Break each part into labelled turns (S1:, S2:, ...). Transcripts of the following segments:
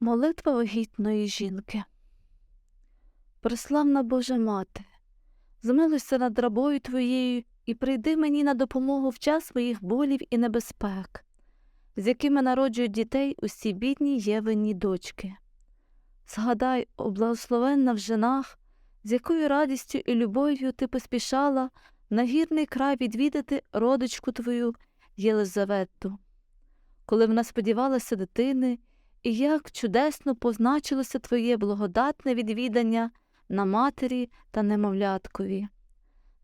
S1: Молитва вагітної жінки. Преславна Божа Мати, змилуйся над рабою Твоєю і прийди мені на допомогу в час моїх болів і небезпек, з якими народжують дітей усі бідні євині дочки. Згадай, о благословенна в женах, з якою радістю і любов'ю ти поспішала на гірний край відвідати родичку твою Єлизавету, коли вона сподівалася дитини, і як чудесно позначилося твоє благодатне відвідання на матері та немовляткові.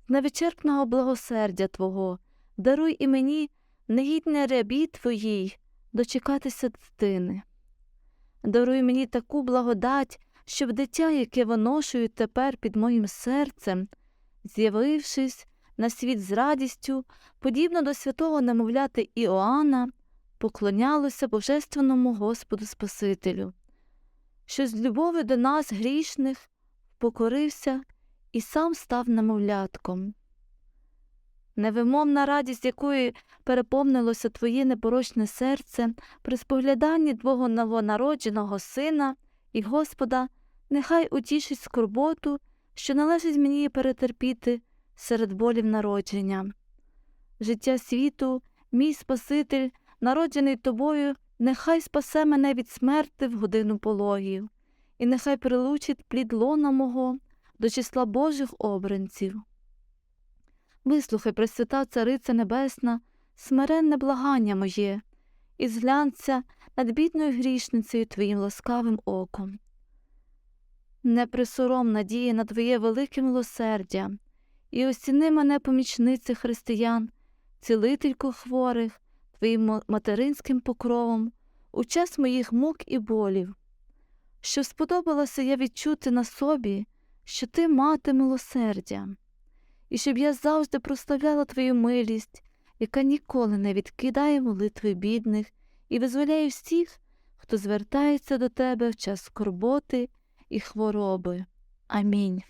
S1: З невичерпного благосердя Твого даруй і мені негідне рябі Твоїй дочекатися дитини. Даруй мені таку благодать, щоб дитя, яке виношую тепер під моїм серцем, з'явившись на світ з радістю, подібно до святого немовляти Іоанна, поклонялося Божественному Господу Спасителю, що з любові до нас, грішних, покорився і сам став немовлятком. Невимовна радість, якої переповнилося твоє непорочне серце при спогляданні твого новонародженого сина і Господа, нехай утішить скорботу, що належить мені перетерпіти серед болів народження. Життя світу, мій Спаситель, народжений тобою, нехай спасе мене від смерти в годину пологів, і нехай прилучить плід лона мого до числа Божих обранців. Вислухай, Пресвята Цариця Небесна, смиренне благання моє, і зглянься над бідною грішницею Твоїм ласкавим оком. Не присором надії на Твоє велике милосердя, і оціни мене помічниці християн, цілительку хворих, Твоїм мо- материнським покровом у час моїх мук і болів, що сподобалося я відчути на собі, що ти мати милосердя, і щоб я завжди прославляла Твою милість, яка ніколи не відкидає молитви бідних і визволяє всіх, хто звертається до Тебе в час скорботи і хвороби. Амінь.